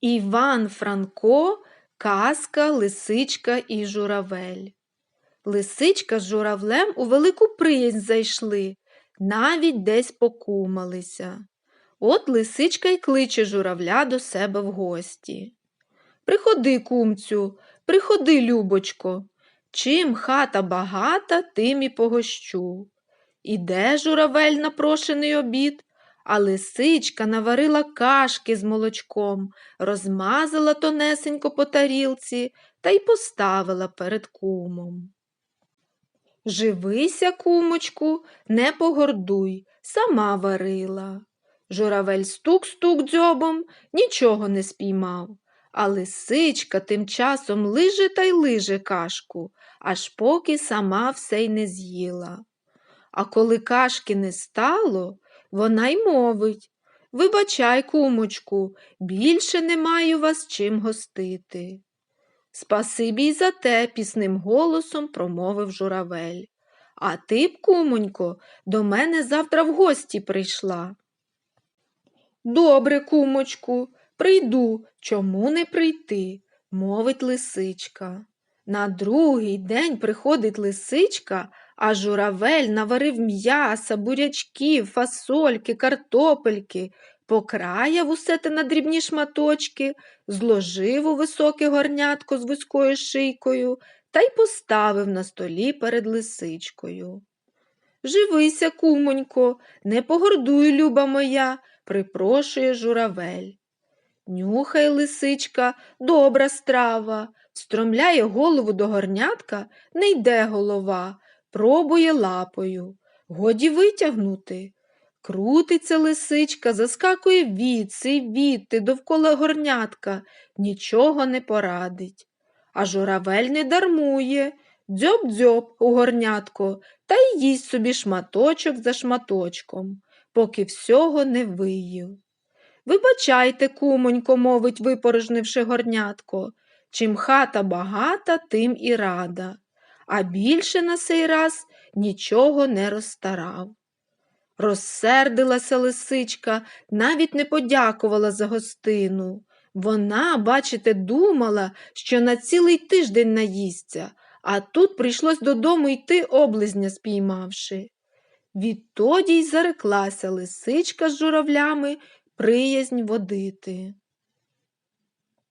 Іван Франко, казка, лисичка і журавель. Лисичка з журавлем у велику приязнь зайшли, навіть десь покумалися. От лисичка й кличе журавля до себе в гості. Приходи, кумцю, приходи, любочко. Чим хата багата, тим і погощу. Іде журавель на прошений обід, а лисичка наварила кашки з молочком, розмазала тонесенько по тарілці та й поставила перед кумом. Живися, кумочку, не погордуй, сама варила. Журавель стук-стук дзьобом, нічого не спіймав, а лисичка тим часом лиже та й лиже кашку, аж поки сама все й не з'їла. А коли кашки не стало, вона й мовить Вибачай, кумочку, більше не маю вас чим гостити. Спасибі й за те, пісним голосом промовив журавель. А ти б, кумонько, до мене завтра в гості прийшла. Добре, кумочку, прийду, чому не прийти, мовить лисичка. На другий день приходить лисичка, а журавель наварив м'яса, бурячків, фасольки, картопельки, покраяв усе те на дрібні шматочки, зложив у високе горнятко з вузькою шийкою та й поставив на столі перед лисичкою. Живися, кумонько, не погордуй, люба моя, припрошує журавель. Нюхає лисичка, добра страва, стромляє голову до горнятка, не йде голова, пробує лапою. Годі витягнути. Крутиться лисичка, заскакує відси відти довкола горнятка, нічого не порадить. А журавель не дармує, дзьоб-дзьоб у горнятко та й їсть собі шматочок за шматочком, поки всього не виїв. Вибачайте, кумонько, мовить, випорожнивши горнятко, чим хата багата, тим і рада, а більше на сей раз нічого не розстарав. Розсердилася лисичка, навіть не подякувала за гостину. Вона, бачите, думала, що на цілий тиждень наїсться, а тут прийшлось додому йти облизня спіймавши. Відтоді й зареклася лисичка з журавлями приязнь водити.